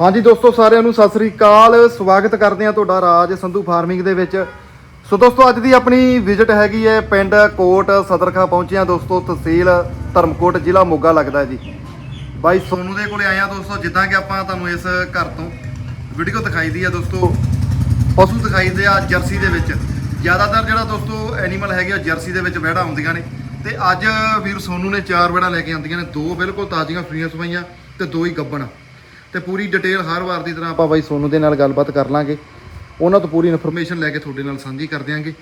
ਹਾਂਜੀ ਦੋਸਤੋ, ਸਾਰਿਆਂ ਨੂੰ ਸਤਿ ਸ੍ਰੀ ਅਕਾਲ। ਸਵਾਗਤ ਕਰਦੇ ਹਾਂ ਤੁਹਾਡਾ ਰਾਜ ਸੰਧੂ ਫਾਰਮਿੰਗ ਦੇ ਵਿੱਚ। ਸੋ ਦੋਸਤੋ, ਅੱਜ ਦੀ ਆਪਣੀ ਵਿਜ਼ਿਟ ਹੈਗੀ ਹੈ ਪਿੰਡ ਕੋਟ ਸਦਰਖਾ ਪਹੁੰਚੇ ਹਾਂ ਦੋਸਤੋ, ਤਹਿਸੀਲ ਧਰਮਕੋਟ, ਜ਼ਿਲ੍ਹਾ ਮੋਗਾ ਲੱਗਦਾ ਜੀ। ਬਾਈ, ਸੋਨੂ ਦੇ ਕੋਲੇ ਆਏ ਹਾਂ ਦੋਸਤੋ, ਜਿੱਦਾਂ ਕਿ ਆਪਾਂ ਤੁਹਾਨੂੰ ਇਸ ਘਰ ਤੋਂ ਵੀਡੀਓ ਦਿਖਾਈ ਦੀ ਆ ਦੋਸਤੋ। ਪਸ਼ੂ ਦਿਖਾਈ ਦੇ ਆ ਜਰਸੀ ਦੇ ਵਿੱਚ। ਜ਼ਿਆਦਾਤਰ ਜਿਹੜਾ ਦੋਸਤੋ ਐਨੀਮਲ ਹੈਗੇ ਆ ਜਰਸੀ ਦੇ ਵਿੱਚ ਵਹਿੜਾ ਆਉਂਦੀਆਂ ਨੇ। ਤੇ ਅੱਜ ਵੀਰ ਸੋਨੂ ਨੇ ਚਾਰ ਵਹਿੜਾ ਲੈ ਕੇ ਆਉਂਦੀਆਂ ਨੇ। ਦੋ ਬਿਲਕੁਲ ਤਾਜ਼ੀਆਂ, ਫਰੀਆਂ ਸਵਾਈਆਂ ਤੇ ਦੋ ਹੀ ਗੱਬਣ। ਤੇ ਪੂਰੀ ਡਿਟੇਲ ਹਰ ਵਾਰ ਦੀ ਤਰ੍ਹਾਂ ਆਪਾਂ ਬਾਈ ਸੋਨੂ ਦੇ ਨਾਲ ਗੱਲਬਾਤ ਕਰ ਲਾਂਗੇ। ਉਹਨਾਂ ਤੋਂ ਪੂਰੀ ਇਨਫੋਰਮੇਸ਼ਨ ਲੈ ਕੇ ਤੁਹਾਡੇ ਨਾਲ ਸਾਂਝੀ ਕਰ ਦਿਆਂਗੇ।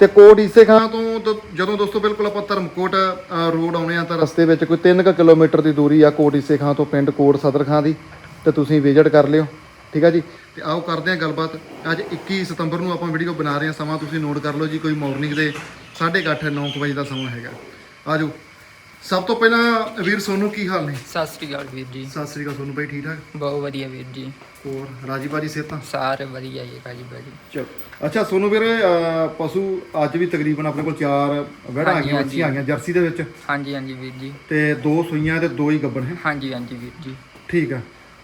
ਤੇ ਕੋਟ ਈਸੇ ਖਾਂ ਤੋਂ ਦ- ਜਦੋਂ ਦੋਸਤੋ ਬਿਲਕੁਲ ਆਪਾਂ ਧਰਮਕੋਟ ਰੋਡ ਆਉਣੇ ਆ ਤਾਂ ਰਸਤੇ ਵਿੱਚ ਕੋਈ 3 ਕਿਲੋਮੀਟਰ ਦੀ ਦੂਰੀ ਆ ਕੋਟ ਈਸੇ ਖਾਂ ਤੋਂ ਪਿੰਡ ਕੋਟ ਸਦਰ ਖਾਂ ਦੀ। ਤੇ ਤੁਸੀਂ ਵਿਜ਼ਿਟ ਕਰ ਲਿਓ। ਠੀਕ ਆ ਜੀ? ਤੇ ਆਓ ਕਰਦੇ ਹਾਂ ਗੱਲਬਾਤ। ਅੱਜ 21 ਸਤੰਬਰ ਨੂੰ ਆਪਾਂ ਵੀਡੀਓ ਬਣਾ ਰਹੇ ਹਾਂ ਸਮਾਂ ਤੁਸੀਂ ਨੋਟ ਕਰ ਲਓ ਜੀ। ਕੋਈ ਮਾਰਨਿੰਗ ਦੇ 8:30 9 ਵਜੇ ਦਾ ਸਮਾਂ ਹੈਗਾ। ਆਜੋ। ਸਭ ਤੋਂ ਪਹਿਲਾਂ ਵੀਰ ਸੋਨੂ ਕੀ ਹਾਲ ਨੇ? ਸਤਿ ਸ੍ਰੀ ਅਕਾਲ ਵੀਰ ਜੀ। ਸਤਿ ਸ੍ਰੀ ਅਕਾਲ ਸੋਨੂ ਭਾਈ ਠੀਕ ਠਾਕ? ਬਹੁਤ ਵਧੀਆ ਵੀਰ ਜੀ। ਹੋਰ ਰਾਜੀ ਬਾਜੀ ਸਿਹਤਾਂ? ਸਾਰੇ ਵਧੀਆ ਜੀ ਕਾਜੀ ਬਾਜੀ। ਚਲੋ। ਅੱਛਾ ਸੋਨੂ ਵੀਰ ਪਸ਼ੂ ਅੱਜ ਵੀ ਤਕਰੀਬਨ ਆਪਣੇ ਕੋਲ ਚਾਰ ਵਹਿੜਾਂ ਹਾਂਜੀ, ਆਈਆਂ ਹਾਂਜੀ। ਬੱਚੀਆਂ ਆਈਆਂ ਜਰਸੀ ਦੇ ਵਿੱਚ। ਹਾਂਜੀ ਹਾਂਜੀ ਵੀਰ ਜੀ। ਤੇ ਦੋ ਸੂਈਆਂ ਤੇ ਦੋ ਹੀ ਗੱਬਣ ਹੈ। ਹਾਂਜੀ ਹਾਂਜੀ ਵੀਰ ਜੀ। ਠੀਕ ਆ।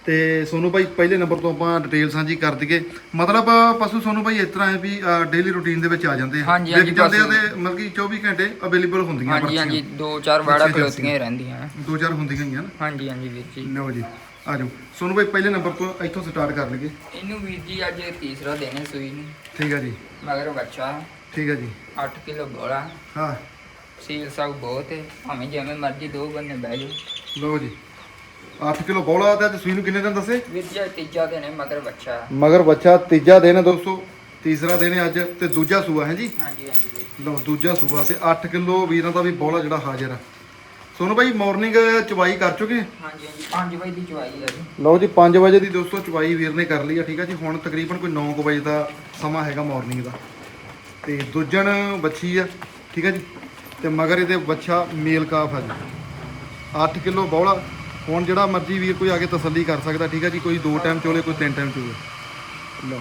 ਤੇ ਸੋਨੂ ਭਾਈ ਪਹਿਲੇ ਨੰਬਰ ਤੋਂ ਆਪਾਂ ਡਿਟੇਲ ਸਾਂਝੀ ਕਰ ਦਈਏ। ਮਤਲਬ ਪਸ਼ੂ ਸੋਨੂ ਭਾਈ ਇਸ ਤਰ੍ਹਾਂ ਹੈ ਵੀ ਡੇਲੀ ਰੂਟੀਨ ਦੇ ਵਿੱਚ ਆ ਜਾਂਦੇ ਆ। ਹਾਂਜੀ, ਜਾਂਦੇ ਆ। ਤੇ ਮਤਲਬ ਕਿ 24 ਘੰਟੇ ਅਵੇਲੇਬਲ ਹੁੰਦੀਆਂ ਹਾਂਜੀ ਪਰਚੀਆਂ। ਹਾਂਜੀ ਦੋ ਚਾਰ ਵਾੜਾ ਅੱਛਾ, ਖਲੋਤੀਆਂ ਹੀ ਰਹਿੰਦੀਆਂ ਦੋ ਚਾਰ ਹੁੰਦੀਆਂ ਹੀ ਆ ਨਾ। ਹਾਂਜੀ ਹਾਂਜੀ ਵੀਰ ਜੀ। ਲਓ ਜੀ ਆ ਜਾਓ। ਸੋਨੂ ਭਾਈ ਪਹਿਲੇ ਨੰਬਰ ਤੋਂ ਇੱਥੋਂ ਸਟਾਰਟ ਕਰ ਲਈਏ। ਇਹਨੂੰ ਵੀਰ ਜੀ ਅੱਜ ਤੀਸਰਾ ਦਿਨ ਹੈ ਸੂਈ ਨੂੰ। ਠੀਕ ਆ ਜੀ। ਮਗਰ ਬੱਚਾ। ਠੀਕ ਆ ਜੀ। 8 ਕਿਲੋ ਬੋਲਾ ਹਾਂ। ਸੀਲ ਸਾਗ ਬਹੁਤ ਹੈ ਭਾਵੇਂ ਜਿਵੇਂ ਮਰਜ਼ੀ ਦੋ ਬੰਦੇ ਬਹਿ ਜਾਓ। ਲਓ ਜੀ। 8 ਕਿਲੋ ਬੌਲਾ ਤੇ ਅੱਜ ਸੂਈ ਨੂੰ ਕਿੰਨੇ ਦਿਨ ਦੱਸੇ? ਵੀਰ ਜੀ ਅੱਜ ਤੀਜਾ ਦਿਨ ਹੈ ਮਗਰ ਬੱਚਾ। ਮਗਰ ਬੱਚਾ ਤੀਜਾ ਦਿਨ ਹੈ ਦੋਸਤੋ। ਤੀਸਰਾ ਦਿਨ ਹੈ ਅੱਜ ਤੇ ਦੂਜਾ ਸੂਆ ਹੈ ਜੀ? ਹਾਂਜੀ ਹਾਂਜੀ ਵੀਰ ਲਓ ਦੂਜਾ ਸੂਆ ਤੇ 8 ਕਿਲੋ ਵੀਰਾਂ ਦਾ ਵੀ ਬੌਲਾ ਜਿਹੜਾ ਹਾਜ਼ਰ ਆ। ਸੋਨੂੰ ਭਾਈ ਮਾਰਨਿੰਗ ਚਵਾਈ ਕਰ ਚੁੱਕੇ ਹਾਂਜੀ ਹਾਂਜੀ 5 ਵਜੇ ਦੀ ਚਵਾਈ ਹੈ ਜੀ। ਲਓ ਜੀ 5 ਵਜੇ ਦੀ ਦੋਸਤੋ ਚਵਾਈ ਵੀਰ ਨੇ ਕਰ ਲਈ ਆ ਠੀਕ ਆ ਜੀ? ਹੁਣ ਤਕਰੀਬਨ ਕੋਈ 9 ਵਜੇ ਦਾ ਸਮਾਂ ਹੈਗਾ ਮਾਰਨਿੰਗ ਦਾ। ਤੇ ਦੂਜਣ ਬੱਚੀ ਆ ਠੀਕ ਆ ਜੀ? ਤੇ ਮਗਰ ਇਹਦੇ ਬੱਚਾ ਮੇਲ ਕਾਫ ਆ ਜੀ। 8 ਕਿਲੋ ਬੌਲਾ ਹੁਣ ਜਿਹੜਾ ਮਰਜ਼ੀ ਵੀਰ ਕੋਈ ਆ ਕੇ ਤਸੱਲੀ ਕਰ ਸਕਦਾ, ਠੀਕ ਹੈ ਜੀ, ਕੋਈ ਦੋ ਟਾਈਮ ਚੋਲੇ, ਕੋਈ ਤਿੰਨ ਟਾਈਮ ਚੋਲੇ। ਲਓ।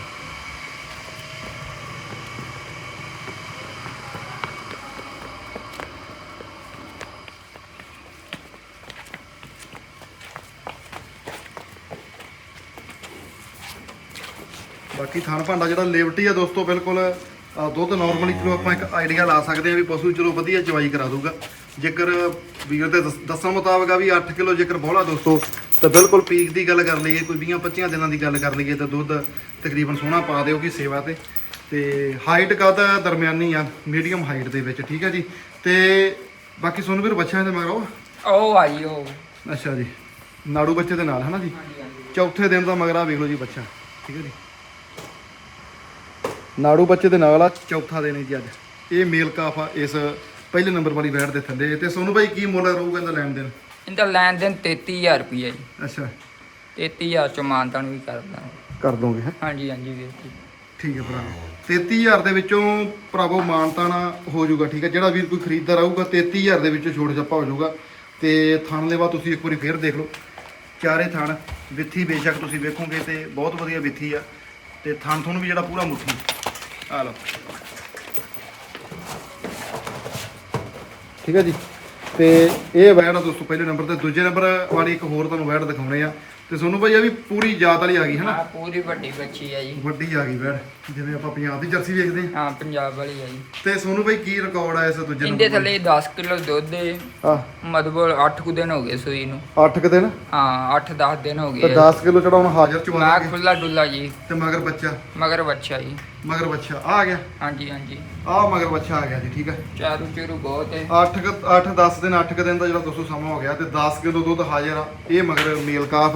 ਬਾਕੀ ਥਣ ਭਾਂਡਾ ਜਿਹੜਾ ਲੇਵਟੀ ਆ ਦੋਸਤੋ, ਬਿਲਕੁਲ ਦੁੱਧ ਨਾਰਮਲੀ ਚਲੋ ਆਪਾਂ ਇੱਕ ਆਈਡੀਆ ਲਾ ਸਕਦੇ ਆ ਵੀ ਪਸ਼ੂ ਚਲੋ ਵਧੀਆ ਚਵਾਈ ਕਰਾ ਦੂਗਾ ਜੇਕਰ ਵੀਰ ਦੇ ਦੱਸ- ਦੱਸਣ ਮੁਤਾਬਕ ਆ ਵੀ 8 ਕਿਲੋ ਜੇਕਰ ਬੋਲਾ ਦੋਸਤੋ ਤਾਂ ਬਿਲਕੁਲ ਪੀਕ ਦੀ ਗੱਲ ਕਰ ਲਈਏ ਕੋਈ 20 25 ਦਿਨਾਂ ਦੀ ਗੱਲ ਕਰ ਲਈਏ ਤਾਂ ਦੁੱਧ ਤਕਰੀਬਨ ਸੋਹਣਾ ਪਾ ਦਿਓਗੀ ਸੇਵਾ ਤੇ। ਤੇ ਹਾਈਟ ਕਦ ਦਰਮਿਆਨੀ ਆ? ਮੀਡੀਅਮ ਹਾਈਟ ਦੇ ਵਿੱਚ ਠੀਕ ਆ ਜੀ? ਤੇ ਬਾਕੀ ਸੋਨੂੰ ਵੀਰ ਬੱਚਿਆਂ ਦੇ ਮਗਰ ਉਹ ਆਈ ਉਹ। ਅੱਛਾ ਜੀ। ਨਾੜੂ ਬੱਚੇ ਦੇ ਨਾਲ ਹਨਾ ਜੀ? ਹਾਂਜੀ ਹਾਂਜੀ। ਚੌਥੇ ਦਿਨ ਦਾ ਮਗਰਾ ਵੇਖ ਲਓ ਜੀ ਬੱਚਾ ਠੀਕ ਹੈ ਜੀ? ਨਾੜੂ ਬੱਚੇ ਦੇ ਨਾਲ ਆ ਚੌਥਾ ਦਿਨ ਹੈ ਜੀ ਅੱਜ। ਇਹ ਮੇਲ ਕਾਫ ਆ ਇਸ ਪਹਿਲੇ ਨੰਬਰ ਵਾਲੀ ਬੈਟ ਦੇ ਥੱਲੇ। ਤੇ ਸੋਨੂੰ ਭਾਈ ਕੀ ਮੁੱਲ ਰਹੂਗਾ ਇਹਦਾ ਲੈਣ ਦੇਣ? ਇਹਦਾ ਲੈਣ ਦੇਣ 33000 ਰੁਪਏ ਜੀ। ਅੱਛਾ। 33000 ਚ ਮਾਨਤਾਨ ਵੀ ਕਰਦਾ ਕਰ ਦੋਗੇ ਹੈ? ਹਾਂਜੀ ਹਾਂਜੀ ਵੀਰ ਜੀ। ਠੀਕ ਹੈ ਭਰਾ। 33000 ਦੇ ਵਿੱਚੋਂ ਭਰਾਵੋ ਮਾਨਤਾਣਾ ਹੋ ਜਾਊਗਾ ਠੀਕ ਹੈ? ਜਿਹੜਾ ਵੀਰ ਕੋਈ ਖਰੀਦਦਾਰ ਆਊਗਾ 33000 ਦੇ ਵਿੱਚੋਂ ਛੋੜ ਛੱਪਾ ਹੋ ਜਾਊਗਾ। ਤੇ ਥਣ ਲੈਵਾ ਤੁਸੀਂ ਇੱਕ ਵਾਰੀ ਫੇਰ ਦੇਖ ਲਓ। ਚਾਰੇ ਥਣ ਵਿੱਥੀ ਬੇਸ਼ੱਕ ਤੁਸੀਂ ਵੇਖੋਗੇ ਤੇ ਬਹੁਤ ਵਧੀਆ ਵਿੱਥੀ ਆ। ਤੇ ਥਣ ਤੁਹਾਨੂੰ ਵੀ ਜਿਹੜਾ ਪੂਰਾ ਮੁੱਠੀ। ਆ ਲਓ। ਠੀਕ ਹੈ ਜੀ? ਤੇ ਇਹ ਵੈੜ ਆ ਦੋਸਤੋ ਪਹਿਲੇ ਨੰਬਰ ਤੇ। ਦੂਜੇ ਨੰਬਰ ਵਾਲੀ ਇੱਕ ਹੋਰ ਤੁਹਾਨੂੰ ਵੈੜ ਦਿਖਾਉਣੇ ਆ। ਤੇ ਸੋਨੂੰ ਭਾਈ ਇਹ ਵੀ ਪੂਰੀ ਜਾਤ ਵਾਲੀ ਆ ਗਈ ਹਨਾ? ਆ ਪੂਰੀ ਵੱਡੀ ਬੱਚੀ ਹੈ ਜੀ। ਵੱਡੀ ਆ ਗਈ ਵੈੜ। ਜਿਵੇਂ ਆਪਾਂ ਪੰਜਾਬ ਦੀ ਜਰਸੀ ਵੇਖਦੇ ਹਾਂ। ਹਾਂ ਪੰਜਾਬ ਵਾਲੀ ਹੈ ਜੀ। ਤੇ ਸੋਨੂੰ ਭਾਈ ਕੀ ਰਿਕਾਰਡ ਆ ਇਸ ਦੂਜੇ ਇਹਦੇ ਥੱਲੇ 10 ਕਿਲੋ ਦੁੱਧ ਹੈ। ਆ ਮਤਲਬ 8 ਕੁ ਦਿਨ ਹੋ ਗਏ ਸੂਈ ਨੂੰ। 8 ਕ ਦਿਨ? ਹਾਂ 8-10 ਦਿਨ ਹੋ ਤੇ ਗਏ। 10 ਕਿਲੋ ਚੜਾਉਣ ਹਾਜ਼ਰ ਚ ਮੈਂ ਬਣਾਗੇ ਖੁੱਲਾ ਡੁੱਲਾ ਜੀ। ਤੇ ਮਗਰ ਬੱਚਾ? ਮਗਰ ਬੱਚਾ ਜੀ। ਮਗਰ ਬੱਚਾ ਆ ਗਿਆ। ਹਾਂਜੀ ਹਾਂਜੀ। ਆ ਮਗਰ ਬੱਚਾ ਆ ਗਿਆ ਜੀ ਠੀਕ ਹੈ ਚਾਰੂ ਚੂਰੂ ਬਹੁਤ ਹੈ। 8 8 10 ਦਿਨ 8 ਕ ਦਿਨ ਦਾ ਜਿਹੜਾ ਦੋਸਤੋ ਸਮਾਂ ਹੋ ਗਿਆ ਤੇ 10 ਕਿਲੋ ਦੁੱਧ ਹਾਜ਼ਰ ਆ। ਇਹ ਮਗਰ ਮੇਲ ਕਾਫ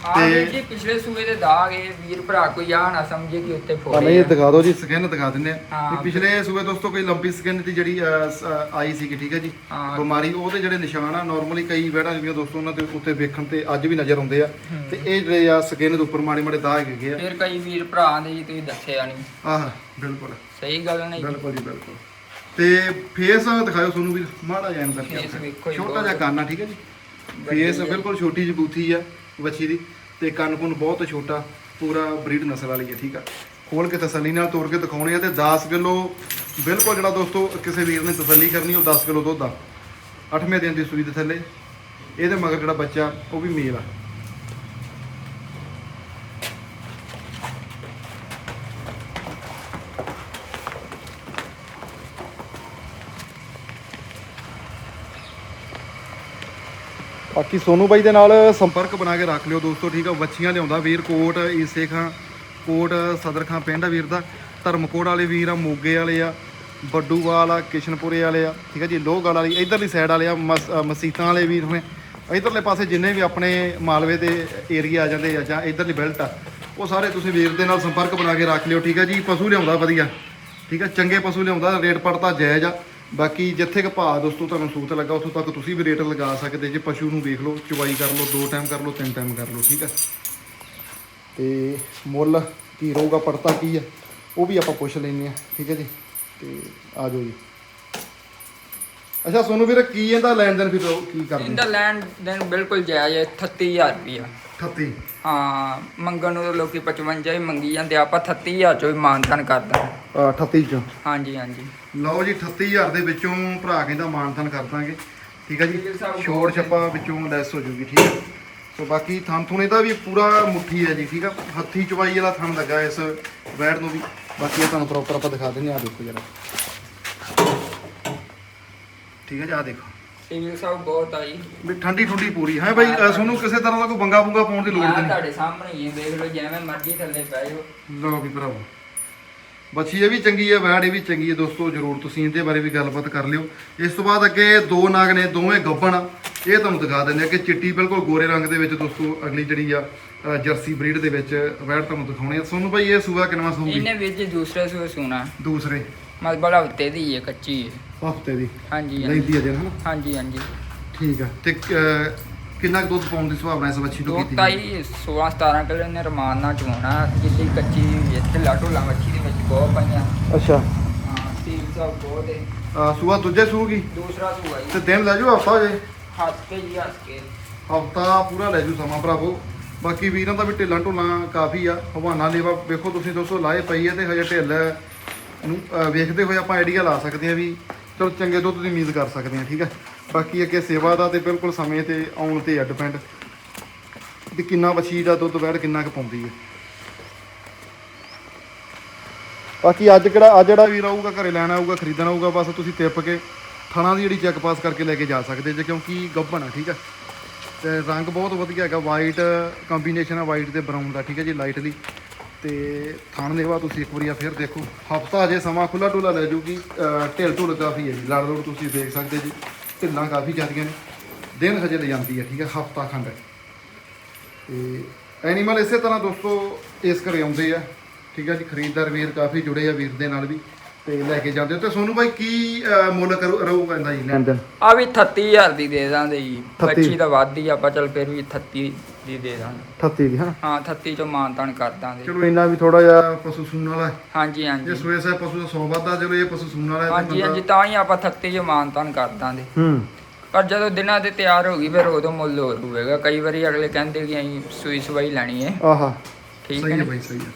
ਤੇ ਜੀ ਪਿਛਲੇ ਸੂਏ ਦੇ ਦਾਗ ਇਹ ਵੀਰ ਭਰਾ ਕੋਈ ਆ ਨਾ ਸਮਝੇ ਕਿ ਉੱਤੇ ਆ ਫੋੜੇ ਨਹੀਂ ਆ। ਦਿਖਾ ਦਿਓ ਜੀ ਸਕਿਨ ਦਿਖਾ ਦਿੰਦੇ ਆ। ਹਾਂ। ਵੀ ਪਿਛਲੇ ਸੂਬੇ ਦੋਸਤੋ ਕੋਈ ਲੰਬੀ ਸਕਿਨ ਦੀ ਜਿਹੜੀ ਅਹ, ਸ- ਅਹ, ਆਈ ਸੀਗੀ ਠੀਕ ਹੈ ਜੀ? ਹਾਂ। ਬਿਮਾਰੀ ਉਹਦੇ ਜਿਹੜੇ ਨਿਸ਼ਾਨ ਆ ਨਾਰਮਲੀ ਕਈ ਵੈੜਾਂ ਜਿਹੜੀਆਂ ਦੋਸਤੋ ਉਹਨਾਂ ਦੇ ਉੱਤੇ ਵੇਖਣ ਤੇ ਅੱਜ ਵੀ ਨਜ਼ਰ ਆਉਂਦੇ ਆ। ਤੇ ਇਹ ਜਿਹੜੇ ਆ ਸਕਿਨ ਦੇ ਉੱਪਰ ਮਾੜੇ ਮਾੜੇ ਦਾਗ ਹੈਗੇ ਆ। ਫਿਰ ਕਈ ਵੀਰ ਭਰਾ ਦੇ ਜੀ ਤੁਸੀਂ ਦੱਸਿਆ ਨਹੀਂ। ਆਹ ਬਿਲਕੁਲ। ਸਹੀ ਗੱਲ ਨਹੀਂ। ਬਿਲਕੁਲ ਜੀ ਬਿਲਕੁਲ। ਤੇ ਫੇਸ ਦਿਖਾਓ ਤੁਹਾਨੂੰ ਵੀ ਮਾੜਾ ਜਿਹਾ ਅੰਦਰ Face ਵੇਖੋ ਜੀ, ਛੋਟਾ ਬਹੁਤ ਜਿਹਾ ਕੰਨ ਆ ਠੀਕ ਹੈ ਜੀ? ਫੇਸ। ਬਿਲਕੁਲ ਛੋਟੀ ਜਿਹੀ ਬੂਥੀ ਆ। ਵੱਛੀ ਦੀ ਤੇ ਕੰਨ ਕੁੰਨ ਬਹੁਤ ਛੋਟਾ, ਪੂਰਾ ਬਰੀਡ ਨਸਲ ਵਾਲੀ ਹੈ, ਠੀਕ ਆ। ਖੋਲ ਕੇ ਤਸੱਲੀ ਨਾਲ ਤੋੜ ਕੇ ਦਿਖਾਉਣੇ ਆ ਤੇ 10 ਕਿਲੋ, ਬਿਲਕੁਲ ਜਿਹੜਾ ਦੋਸਤੋ ਕਿਸੇ ਵੀਰ ਨੇ ਤਸੱਲੀ ਕਰਨੀ, ਉਹ 10 ਕਿਲੋ ਦੁੱਧ ਆ। 8ਵੇਂ ਦਿਨ ਦੀ ਸੂਈ ਦੇ ਥੱਲੇ, ਇਹਦੇ ਮਗਰ ਜਿਹੜਾ ਬੱਚਾ, ਉਹ ਵੀ ਮੇਲ ਆ। ਬਾਕੀ ਸੋਨੂ ਬਾਈ ਦੇ ਨਾਲ ਸੰਪਰਕ ਬਣਾ ਕੇ ਰੱਖ ਲਿਓ ਦੋਸਤੋ, ਠੀਕ ਆ? ਬੱਚੀਆਂ ਲਿਆਉਂਦਾ ਵੀਰ ਕੋਟ ਈਸੇ ਖਾਂ ਕੋਟ, ਸਦਰ ਖਾਂ ਪਿੰਡ ਆ ਵੀਰ ਦਾ। ਧਰਮਕੋਟ ਵਾਲੇ ਵੀਰ ਆ, ਮੋਗੇ ਵਾਲੇ ਆ, ਬੱਡੂਵਾਲ ਆ, ਕਿਸ਼ਨਪੁਰੇ ਵਾਲੇ ਆ, ਠੀਕ ਆ ਜੀ? ਲੋਹਗੜ੍ਹ ਵਾਲੀ, ਇਧਰਲੀ ਸਾਈਡ ਵਾਲੇ ਆ, ਮਸ- ਮਸੀਤਾਂ ਵਾਲੇ ਵੀਰ ਹੋਏ ਇਧਰਲੇ ਪਾਸੇ ਜਿੰਨੇ ਵੀ ਆਪਣੇ ਮਾਲਵੇ ਦੇ ਏਰੀਆ ਆ ਜਾਂਦੇ ਆ ਜਾਂ ਇਧਰਲੀ ਬੈਲਟ ਆ, ਉਹ ਸਾਰੇ ਤੁਸੀਂ ਵੀਰ ਦੇ ਨਾਲ ਸੰਪਰਕ ਬਣਾ ਕੇ ਰੱਖ ਲਿਓ, ਠੀਕ ਆ ਜੀ? ਪਸ਼ੂ ਲਿਆਉਂਦਾ ਵਧੀਆ, ਠੀਕ ਆ? ਚੰਗੇ ਪਸ਼ੂ ਲਿਆਉਂਦਾ, ਰੇਟ ਪੜਤਾ ਜਾਇਜ਼ ਆ। ਬਾਕੀ ਜਿੱਥੇ ਕ ਭਾਅ ਦੋਸਤੋ ਤੁਹਾਨੂੰ ਸੂਤ ਲੱਗਾ, ਉੱਥੋਂ ਤੱਕ ਤੁਸੀਂ ਵੀ ਰੇਟ ਲਗਾ ਸਕਦੇ ਜੇ ਪਸ਼ੂ ਨੂੰ ਵੇਖ ਲਓ ਚਵਾਈ ਕਰ ਲਓ, ਦੋ ਟਾਈਮ ਕਰ ਲਓ, ਤਿੰਨ ਟਾਈਮ ਕਰ ਲਓ, ਠੀਕ ਆ? ਤੇ ਮੁੱਲ ਕੀ ਰਹੂਗਾ ਪੜਤਾ ਕੀ ਆ, ਉਹ ਵੀ ਆਪਾਂ ਪੁੱਛ ਲੈਂਦੇ ਆ ਠੀਕ ਹੈ ਜੀ? ਤੇ ਆ ਜਾਓ ਜੀ। ਅੱਛਾ, ਸੋਨੂੰ ਵੀਰ, ਕੀ ਇਹਦਾ ਲੈਣ ਦੇਣ ਫਿਰ ਕੀ ਕਰਦੇ? ਇਹਦਾ ਲੈਣ ਦੇਣ ਬਿਲਕੁਲ ਜਾਇਜ਼ ਹੈ 38000 ਰੁਪਇਆ 38 ਹਾਂ ਮੰਗਣ ਨੂੰ ਲੋਕੀ 55 ਹੀ ਮੰਗੀ ਜਾਂਦੇ ਆਪਾਂ 38000 ਚੋਂ ਹੀ ਮਾਨਤਨ ਕਰਦਾ। ਅ, 38 ਚੋਂ। ਹਾਂਜੀ ਹਾਂਜੀ। ਲਓ ਜੀ 38000 ਦੇ ਵਿੱਚੋਂ ਭਰਾ ਕਹਿੰਦਾ ਮਾਨਤਨ ਕਰ ਦਾਂਗੇ। ਠੀਕ ਹੈ ਜੀ ਛੋੜ ਛੱਪਾ ਵਿੱਚੋਂ ਲੈਸ ਹੋ ਜੂਗੀ ਠੀਕ ਹੈ ਸੋ ਬਾਕੀ ਥਣ ਥੁਣ ਇਹਦਾ ਵੀ ਪੂਰਾ ਮੁੱਠੀ ਹੈ ਜੀ ਠੀਕ ਆ। ਹੱਥੀ ਚਵਾਈ ਵਾਲਾ ਥਣ ਲੱਗਾ ਇਸ ਵੈੜ ਨੂੰ ਵੀ। ਬਾਕੀ ਇਹ ਤੁਹਾਨੂੰ ਪ੍ਰੋਪਰ ਆਪਾਂ ਦਿਖਾ ਦਿੰਦੇ ਆ ਦੇਖੋ ਜਰਾ। ਠੀਕ ਹੈ ਜੀ ਆ ਦੇਖੋ। ਸਿਵਲ ਸਾਹਿਬ ਬਹੁਤ ਆਈ ਵੀ ਠੰਡੀ ਠੁੰਡੀ ਪੂਰੀ ਹੈ ਭਾਈ ਅ, ਤੁਹਾਨੂੰ ਕਿਸੇ ਤਰ੍ਹਾਂ ਦਾ ਕੋਈ ਬੰਗਾ ਬੁੰਗਾ ਪਾਉਣ ਦੀ ਲੋੜ ਤੇ ਨਹੀਂ। ਤੁਹਾਡੇ ਸਾਹਮਣੇ ਹੀ ਹੈ ਦੇਖ ਲਓ ਜਿਵੇਂ ਮਰਜ਼ੀ ਥੱਲੇ ਪੈ ਜਾਓ। ਲਓ ਵੀ ਭਰਾਵੋ। ਬੱਚੀ ਇਹ ਵੀ ਚੰਗੀ ਹੈ ਵੈੜ ਇਹ ਵੀ ਚੰਗੀ ਹੈ। ਦੋਸਤੋ ਜਰੂਰ ਤੁਸੀਂ ਇਹਦੇ ਬਾਰੇ ਵੀ ਗੱਲਬਾਤ ਕਰ ਲਿਓ। ਇਸ ਤੋਂ ਬਾਅਦ ਅੱਗੇ ਦੋ ਨਾਗ ਨੇ ਦੋਵੇਂ ਗੱਬਣ। ਆ। ਇਹ ਤੁਹਾਨੂੰ ਦਿਖਾ ਦਿੰਦੇ ਆ ਕਿ ਚਿੱਟੀ ਬਿਲਕੁਲ ਗੋਰੇ ਰੰਗ ਦੇ ਵਿੱਚ ਦੋਸਤੋ ਅਗਲੀ ਜਿਹੜੀ ਆ ਅ, ਜਰਸੀ ਬਰੀਡ ਦੇ ਵਿੱਚ ਵੈੜ ਤੁਹਾਨੂੰ ਦਿਖਾਉਣੇ ਆ। ਸੋਨੂੰ ਭਾਈ ਇਹ ਸੂਆ ਕਿੰਨਾ ਸੂਗੀ ਇਹਨੇ ਵਿੱਚ ਦੂਸਰੇ ਸੂ ਸੁਣਾ। ਦੂਸਰੇ। ਮਤਲਬ ਹਫ਼ਤੇ ਦੀ ਹੈ ਕੱਚੀ ਹੈ। ਹਫ਼ਤੇ ਦੀ? ਹਾਂਜੀ ਹਾਂਜੀ। ਲੈਂਦੀ ਹਨਾ ਹਾਂਜੀ ਹਾਂਜੀ। ਠੀਕ ਆ। ਤੇ ਕਿੰਨਾ ਕੁ ਦੁੱਧ ਪਾਉਣ ਦੀ ਸੁਭਾਵਨਾ ਇਸ ਬੱਚੀ ਤੋਂ ਦੋ ਕੀਤੀ ਤਾਈ 16 17 ਕਿਲੋ ਨੇ ਰਮਾਨ ਨਾਲ ਚਵਾਉਣਾ ਜਿੱਦੀ ਕੱਚੀ ਇੱਥੇ ਲਾਟੋ ਲਾ ਮੱਛੀ ਦੇ ਵਿੱਚ ਬਹੁਤ ਪਈਆਂ। ਅੱਛਾ। ਹਾਂ ਸੀਲ ਸਾਹਿਬ ਬਹੁਤ ਹੈ। ਸੂਆ ਦੂਜੇ ਸੂਗੀ ਦੂਸਰਾ ਸੂ ਹੈ ਤੇ ਦਿਨ ਲੈ ਜਾਓ ਹਫਤਾ ਹੋ ਜੇ ਹੱਥ ਤੇ ਜੀ ਕੇ ਹਫਤਾ ਪੂਰਾ ਲੈ ਜੂ ਸਮਾਂ ਭਰਾਵੋ। ਬਾਕੀ ਵੀਰਾਂ ਦਾ ਵੀ ਢਿੱਲਾਂ ਢੁੱਲਾਂ ਕਾਫੀ ਆ। ਹਵਾਨਾ ਲੇਵਾ ਵੇਖੋ ਤੁਸੀਂ ਦੋਸਤੋ ਲਾਏ ਪਈ ਹੈ ਤੇ ਹਜੇ ਢਿੱਲ ਨੂੰ ਵੇਖਦੇ ਹੋਏ ਆਪਾਂ ਆਈਡੀਆ ਲਾ ਸਕਦੇ ਆ ਵੀ ਚਲੋ ਚੰਗੇ ਦੁੱਧ ਦੀ ਉਮੀਦ ਕਰ ਸਕਦੇ ਆ ਠੀਕ ਆ ਬਾਕੀ ਅੱਗੇ ਸੇਵਾ ਦਾ ਤੇ ਬਿਲਕੁਲ ਸਮੇਂ ਤੇ ਆਉਣ ਤੇ ਆ ਡਿਪੈਂਡ ਵੀ ਕਿੰਨਾ ਵਛੀ ਦਾ ਦੁੱਧ ਵੈੜ ਕਿੰਨਾ ਕੁ ਪਾਉਂਦੀ ਹੈ। ਬਾਕੀ ਅੱਜ ਕਿਹੜਾ, ਅੱਜ ਜਿਹੜਾ ਵੀਰ ਆਊਗਾ, ਘਰੇ ਲੈਣਾ ਆਊਗਾ, ਖਰੀਦਣਾ ਆਊਗਾ, ਬਸ ਤੁਸੀਂ ਟਿੱਪ ਕੇ ਥਣਾ ਦੀ ਜਿਹੜੀ ਚੈੱਕ ਪਾਸ ਕਰਕੇ ਲੈ ਕੇ ਜਾ ਸਕਦੇ ਜੇ, ਕਿਉਂਕਿ ਗੱਭਣ ਆ, ਠੀਕ ਆ ਤੇ ਰੰਗ ਬਹੁਤ ਵਧੀਆ ਹੈਗਾ ਵਾਈਟ ਕੰਬੀਨੇਸ਼ਨ ਆ ਵਾਈਟ ਤੇ ਬਰਾਊਨ ਦਾ, ਠੀਕ ਹੈ ਜੀ ਲਾਈਟਲੀ ਤੇ ਥਣ ਦੇਵਾ ਤੁਸੀਂ ਇੱਕ ਵਾਰੀ ਆ ਫਿਰ ਦੇਖੋ। ਹਫਤਾ ਅਜੇ ਸਮਾਂ ਖੁੱਲਾ ਡੁੱਲਾ ਲੈ ਜੂਗੀ। ਢਿੱਲ ਢੁੱਲ ਕਾਫੀ ਹੈ ਜੀ। ਲੜ ਲੋੜ ਤੁਸੀਂ ਦੇਖ ਸਕਦੇ ਜੀ। ਢਿੱਲਾਂ ਕਾਫੀ ਜ਼ਿਆਦੀਆਂ ਨੇ। ਦਿਨ ਹਜੇ ਲੈ ਜਾਂਦੀ ਹੈ ਠੀਕ ਹੈ? ਹਫਤਾ ਖੰਡ ਹੈ। ਤੇ ਐਨੀਮਲ ਇਸੇ ਤਰ੍ਹਾਂ ਦੋਸਤੋ ਇਸ ਘਰੇ ਆਉਂਦੇ ਆ। ਠੀਕ ਹੈ ਜੀ? ਖਰੀਦਦਾਰ ਵੀਰ ਕਾਫੀ ਜੁੜੇ ਆ ਵੀਰ ਦੇ ਨਾਲ ਵੀ। ਤੇ ਲੈ ਕੇ ਜਾਂਦੇ ਹੋ ਤੇ ਸੋਨੂੰ ਭਾਈ ਕੀ ਮੁੱਲ ਕਰੂ ਰਹੂਗਾ ਇਹਦਾ ਜੀ? ਲੈਣ ਦੇਣ ਆ ਵੀ 38000 ਦੀ ਦੇ ਦਾਂਗੇ ਜੀ। 38 ਬੱਚੀ ਤਾਂ ਵੱਧਦੀ ਆਪਾਂ ਚਲ ਫਿਰ ਵੀ 38 ਦੀ ਦੇ ਦਾਂਗੇ। 38 ਦੀ ਹਾਂ। ਹਾਂ 38 ਚੋਂ ਮਾਨਤਾਨ ਕਰ ਦਾਂਗੇ। ਚਲੋ ਇੰਨਾ ਵੀ ਥੋੜਾ ਜਿਹਾ ਪਸ਼ੂ ਸੂਣ ਵਾਲਾ ਹੈ। ਹਾਂਜੀ ਜੇ ਹਾਂਜੀ ਸੋਏ ਸਾ ਪਸ਼ੂ ਦਾ 100 ਵੱਧਦਾ ਚਲੋ ਇਹ ਪਸ਼ੂ ਸੂਣ ਵਾਲਾ ਹੈ ਤੇ ਹਾਂਜੀ ਹਾਂਜੀ ਤਾਂ ਹੀ ਆਪਾਂ 38 ਚੋਂ ਮਾਨਤਾਨ ਕਰ ਦਾਂਗੇ। ਹੂੰ। ਪਰ ਜਦੋਂ ਦਿਨਾਂ ਤੇ ਤਿਆਰ ਹੋ ਗਈ ਫਿਰ ਉਦੋਂ ਮੁੱਲ ਹੋਰ ਹੋਵੇਗਾ। ਕਈ ਵਾਰੀ ਅਗਲੇ ਕਹਿੰਦੇ ਕਿ ਅਸੀਂ ਸੂਈ ਸਵਾਈ ਲੈਣੀ ਹੈ। ਆਹਾ। ਠੀਕ ਸਹੀ ਹੈ ਹੈ ਨਾ? ਬਾਈ ਸਹੀ ਹੈ।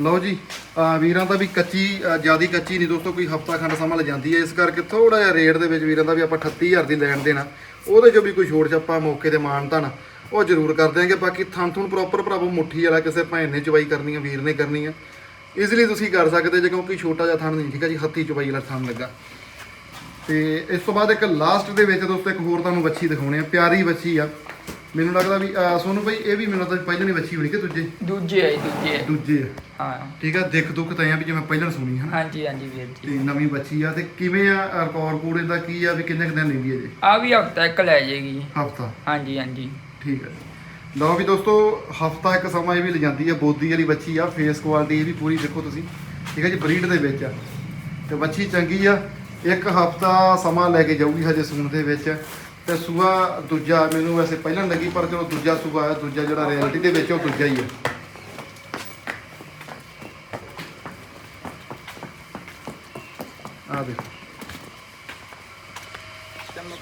ਲਓ ਜੀ ਅਹ ਵੀਰਾਂ ਦਾ ਵੀ ਕੱਚੀ ਜਿਆਦੀ ਕੱਚੀ ਨਹੀਂ ਦੋਸਤੋ ਕੋਈ ਹਫਤਾ ਖੰਡ ਸਮਾਂ ਲੈ ਜਾਂਦੀ ਹੈ। ਇਸ ਕਰਕੇ ਥੋੜਾ ਜਿਹਾ ਰੇਟ ਦੇ ਵਿੱਚ ਵੀਰਾਂ ਦਾ ਵੀ ਆਪਾਂ 38000 ਦੀ ਲੈਣ ਦੇਣਾ। ਉਹਦੇ ਚੋਂ ਵੀ ਕੋਈ ਛੋਟ ਛੱਪਾ ਮੌਕੇ ਤੇ ਮਾਣ ਧਨ ਉਹ ਜ਼ਰੂਰ ਕਰ ਦਿਆਂਗੇ ਬਾਕੀ ਥਣ ਥੁਣ ਪ੍ਰੋਪਰ ਭਰਾਵੋ ਮੁੱਠੀ ਵਾਲਾ ਕਿਸੇ ਭੈਣ ਨੇ ਚਵਾਈ ਕਰਨੀ ਹੈ ਵੀਰ ਨੇ ਕਰਨੀ ਹੈ ਇਜ਼ੀਲੀ ਤੁਸੀਂ ਕਰ ਸਕਦੇ ਜੇ ਕਿਉਂਕਿ ਛੋਟਾ ਜਿਹਾ ਥਣ ਨਹੀਂ ਠੀਕ ਹੈ ਜੀ ਹੱਥੀ ਚਵਾਈ ਵਾਲਾ ਥਣ ਲੱਗਾ। ਤੇ ਇਸ ਤੋਂ ਬਾਅਦ ਇੱਕ ਲਾਸਟ ਦੇ ਵਿੱਚ ਦੋਸਤੋ ਇੱਕ ਹੋਰ ਤੁਹਾਨੂੰ ਵੱਛੀ ਦਿਖਾਉਣੇ ਆ ਪਿਆਰੀ ਵੱਛੀ ਆ। ਮੈਨੂੰ ਲੱਗਦਾ ਵੀ ਸੋਨੂੰ ਭਾਈ ਇਹ ਵੀ ਮੈਨੂੰ ਤਾਂ ਪਹਿਲਾਂ ਹੀ ਵੱਛੀ ਹੋਣੀ ਕਿ ਦੂਜੇ? ਦੂਜੇ ਜੀ, ਦੂਜੇ। ਹੈ। ਦੂਜੇ ਆ। ਹਾਂ। ਠੀਕ ਆ ਦਿੱਖ ਦੁੱਖ ਤਾਂ ਆ ਵੀ ਜਿਵੇਂ ਪਹਿਲਾਂ ਸੁਣੀ ਹਨਾ ਹਾਂਜੀ ਹਾਂਜੀ ਵੀਰ ਜੀ। ਤੇ ਨਵੀਂ ਬੱਚੀ ਆ ਤੇ ਕਿਵੇਂ ਆ ਰਿਕਾਰਡ ਕੂੜੇ ਦਾ ਕੀ ਆ ਵੀ ਕਿੰਨੇ ਕੁ ਦਿਨ ਲੈਂਦੀ ਹੈ ਜੀ ਆ ਵੀ ਹਫਤਾ ਇੱਕ ਲੈ ਜਾਏਗੀ ਹਫਤਾ। ਹਾਂਜੀ ਹਾਂਜੀ। ਠੀਕ ਹੈ ਲਓ ਵੀ ਦੋਸਤੋ, ਹਫਤਾ ਇੱਕ ਸਮਾਂ ਇਹ ਵੀ ਲੈ ਜਾਂਦੀ ਹੈ, ਬੋਦੀ ਵਾਲੀ ਬੱਚੀ ਆ ਫੇਸ ਕੁਆਲਿਟੀ ਇਹ ਵੀ ਪੂਰੀ ਦੇਖੋ ਤੁਸੀਂ। ਠੀਕ ਹੈ ਜੀ ਬਰੀਡ ਦੇ ਵਿੱਚ ਆ। ਤੇ ਬੱਚੀ ਚੰਗੀ ਆ, ਇੱਕ ਹਫਤਾ ਸਮਾਂ ਲੈ ਕੇ ਜਾਊਗੀ ਹਜੇ ਸੂਣ ਦੇ ਵਿੱਚ। ਤੇ ਸੂਆ ਦੂਜਾ ਮੈਨੂੰ ਵੈਸੇ ਪਹਿਲਾਂ ਲੱਗੀ, ਪਰ ਚਲੋ ਦੂਜਾ ਸੂਆ ਆ ਦੂਜਾ ਜਿਹੜਾ ਰਿਐਲਿਟੀ ਦੇ ਵਿੱਚ ਉਹ ਦੂਜਾ ਹੀ ਆ। ਆ ਦੇਖੋ।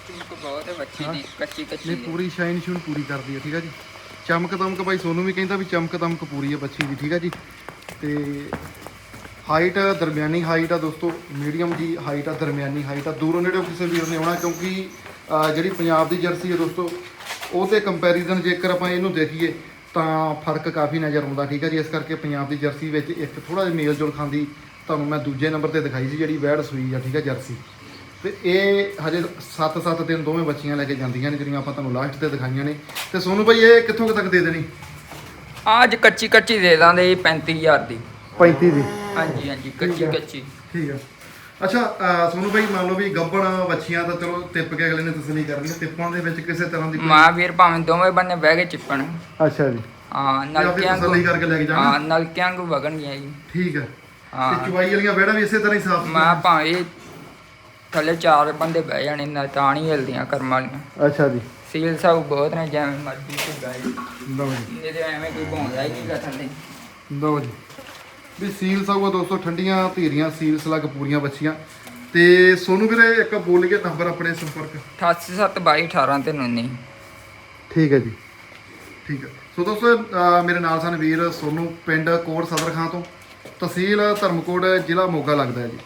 ਚਮਕ ਚਮਕ ਬਹੁਤ ਹੈ ਬੱਚੀ ਦੀ ਕੱਚੀ ਕੱਚੀ ਨਹੀਂ ਹੈ। ਪੂਰੀ ਸ਼ਾਈਨ ਸ਼ੂਨ ਪੂਰੀ ਕਰਦੀ ਹੈ ਠੀਕ ਹੈ ਜੀ। ਚਮਕ ਦਮਕ ਬਾਈ ਸੋਨੂੰ ਵੀ ਕਹਿੰਦਾ ਵੀ ਚਮਕ ਦਮਕ ਪੂਰੀ ਹੈ ਬੱਚੀ ਦੀ ਠੀਕ ਹੈ ਜੀ। ਤੇ ਹਾਈਟ ਦਰਮਿਆਨੀ ਹਾਈਟ ਆ ਦੋਸਤੋ ਮੀਡੀਅਮ ਜੀ ਹਾਈਟ ਆ ਦਰਮਿਆਨੀ ਹਾਈਟ ਆ। ਦੂਰੋਂ ਨੇੜੇ ਕਿਸੇ ਵੀਰ ਨੇ ਆਉਣਾ ਕਿਉਂਕਿ ਅਹ, ਜਿਹੜੀ ਪੰਜਾਬ ਦੀ ਜਰਸੀ ਹੈ ਦੋਸਤੋ ਉਹ ਤੇ ਕੰਪੈਰੀਜ਼ਨ ਜੇਕਰ ਆਪਾਂ ਇਹਨੂੰ ਦੇਖੀਏ ਤਾਂ ਫ਼ਰਕ ਕਾਫੀ ਨਜ਼ਰ ਆਉਂਦਾ ਠੀਕ ਹੈ ਜੀ। ਇਸ ਕਰਕੇ ਪੰਜਾਬ ਦੀ ਜਰਸੀ ਵਿੱਚ ਇੱਕ ਥੋੜਾ ਜਿਹਾ ਮੇਲ ਜੋਲ ਖਾਂਦੀ ਤੁਹਾਨੂੰ ਮੈਂ ਦੂਜੇ ਨੰਬਰ ਤੇ ਦਿਖਾਈ ਸੀ ਜਿਹੜੀ ਵੈੜ ਸੂਈ ਆ ਠੀਕ ਹੈ ਜਰਸੀ। ਤੇ ਇਹ ਹਜੇ 7-7 ਦਿਨ ਦੋਵੇਂ ਬੱਚੀਆਂ ਲੈ ਕੇ ਜਾਂਦੀਆਂ ਨੇ ਜਿਹੜੀਆਂ ਆਪਾਂ ਤੁਹਾਨੂੰ ਲਾਸਟ ਤੇ ਦਿਖਾਈਆਂ ਨੇ। ਤੇ ਸੋਨੂੰ ਭਾਈ ਇਹ ਕਿੱਥੋਂ ਕੁ ਤੱਕ ਦੇ ਦੇਣੀ? ਅੱਜ ਕੱਚੀ ਕੱਚੀ ਦੇ ਦਾਂਦੇ ਜੀ 35000 ਦੀ। 35 ਦੀ? ਹਾਂਜੀ ਹਾਂਜੀ ਕੱਚੀ ਕੱਚੀ। ਠੀਕ ਆ। ਅੱਛਾ ਸੋਨੂੰ ਭਾਈ ਮੰਨ ਲਓ ਵੀ ਗੱਬਣ ਬੱਚੀਆਂ ਤਾਂ ਚਲੋ ਟਿੱਪ ਕੇ ਅਗਲੇ ਨੇ ਤਸਲੀ ਕਰਨੀ ਟਿੱਪਣ ਦੇ ਵਿੱਚ ਕਿਸੇ ਤਰ੍ਹਾਂ ਦੀ ਮਾਂ ਵੀਰ ਭਾਵੇਂ ਦੋਵੇਂ ਬੰਨੇ ਬਹਿ ਕੇ ਚਿੱਪਣ ਅੱਛਾ ਜੀ। ਹਾਂ ਨਲਕਿਆਂ ਤਸੱਲੀ ਕਰਕੇ ਲੈ ਕੇ ਜਾਣਾ। ਹਾਂ ਨਲਕਿਆਂ ਕੋ ਵਗਣਗੀਆਂ ਜੀ। ਠੀਕ ਹੈ ਹਾਂ। ਤੇ ਚੁਵਾਈ ਵਾਲੀਆਂ ਵਿਹੜਾ ਵੀ ਇਸੇ ਤਰ੍ਹਾਂ ਹੀ ਸਾਫ਼ ਮੈਂ ਭਾਵੇਂ ਥੱਲੇ ਚਾਰ ਬੰਦੇ ਬਹਿ ਜਾਣੇ ਨਾ ਤਾਂ ਨਹੀਂ ਹਿਲਦੀਆਂ ਕਰਮ ਵਾਲੀਆਂ। ਅੱਛਾ ਜੀ। ਸੀਲ ਸਭ ਬਹੁਤ ਨੇ ਜਿਵੇਂ ਮਰਜ਼ੀ ਤੇ ਗਾਈ ਲਓ ਜੀ। ਇਹਦੇ ਐਵੇਂ ਕੋਈ ਭੌਂਦਾ ਹੀ ਨਹੀਂ ਥੱਲੇ। ਲਓ ਜੀ। ਵੀ ਸੀਲ ਸਾਊਗਾ ਦੋਸਤੋ ਠੰਡੀਆਂ ਧੀਰੀਆਂ ਸੀਲ ਸਲੱਗ ਪੂਰੀਆਂ ਬੱਚੀਆਂ। ਤੇ ਸੋਨੂੰ ਵੀਰੇ ਇੱਕ ਬੋਲ ਕੇ ਨੰਬਰ ਆਪਣੇ ਸੰਪਰਕ। 872218 ਤੇ 19 ਠੀਕ ਹੈ ਜੀ। ਠੀਕ ਹੈ। ਸੋ ਦੋਸਤੋ ਮੇਰੇ ਨਾਲ ਸਨ ਵੀਰ ਸੋਨੂੰ ਪਿੰਡ ਕੋਟ ਸਦਰ ਖਾਂ ਤੋਂ। ਤਹਿਸੀਲ ਧਰਮਕੋਟ ਜ਼ਿਲ੍ਹਾ ਮੋਗਾ ਲੱਗਦਾ ਹੈ ਜੀ।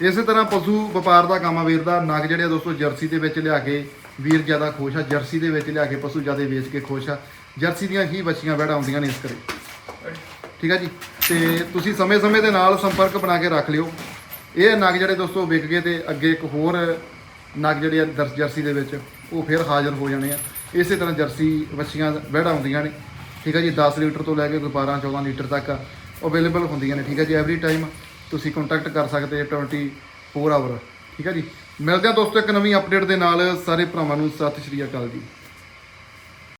ਇਸੇ ਤਰ੍ਹਾਂ ਪਸ਼ੂ ਵਪਾਰ ਦਾ ਕੰਮ ਆ ਵੀਰ ਦਾ। ਨਗ ਜਿਹੜੇ ਆ ਦੋਸਤੋ, ਜਰਸੀ ਦੇ ਵਿੱਚ ਲਿਆ ਕੇ ਵੀਰ ਜ਼ਿਆਦਾ ਖੁਸ਼ ਆ। ਜਰਸੀ ਦੇ ਵਿੱਚ ਲਿਆ ਕੇ ਪਸ਼ੂ ਜ਼ਿਆਦਾ ਵੇਚ ਕੇ ਖੁਸ਼ ਆ। ਜਰਸੀ ਦੀਆਂ ਹੀ ਬੱਚੀਆਂ ਵੜਾ ਆਉਂਦੀਆਂ ਨੇ ਇਸ ਕਰੇ ਠੀਕ ਆ ਜੀ? ਤੇ ਤੁਸੀਂ ਸਮੇਂ-ਸਮੇਂ ਦੇ ਨਾਲ ਸੰਪਰਕ ਬਣਾ ਕੇ ਰੱਖ ਲਿਓ। ਇਹ ਨਗ ਜਿਹੜੇ ਦੋਸਤੋ ਵਿਕ ਗਏ ਤੇ ਅੱਗੇ ਇੱਕ ਹੋਰ ਨਗ ਜਿਹੜੇ ਆ ਦਰਸ, ਜਰਸੀ ਦੇ ਵਿੱਚ, ਉਹ ਫਿਰ ਹਾਜ਼ਰ ਹੋ ਜਾਣੇ ਆ। ਇਸੇ ਤਰ੍ਹਾਂ ਜਰਸੀ ਵੱਛੀਆਂ ਵੜਾ ਆਉਂਦੀਆਂ ਨੇ। ਠੀਕ ਆ ਜੀ? 10 ਲੀਟਰ ਤੋਂ ਲੈ ਕੇ ਕੋਈ 12 14 ਲੀਟਰ ਤੱਕ ਅਵੇਲੇਬਲ ਹੁੰਦੀਆਂ ਨੇ। ਠੀਕ ਹੈ ਜੀ? ਐਵਰੀ ਟਾਈਮ ਤੁਸੀਂ ਕੰਟੈਕਟ ਕਰ ਸਕਦੇ 24 ਆਵਰ ਠੀਕ ਹੈ ਜੀ? ਮਿਲਦੇ ਹਾਂ ਦੋਸਤੋ ਇੱਕ ਨਵੀਂ ਅਪਡੇਟ ਦੇ ਨਾਲ, ਸਾਰੇ ਭਰਾਵਾਂ ਨੂੰ ਸਤਿ ਸ਼੍ਰੀ ਅਕਾਲ ਜੀ।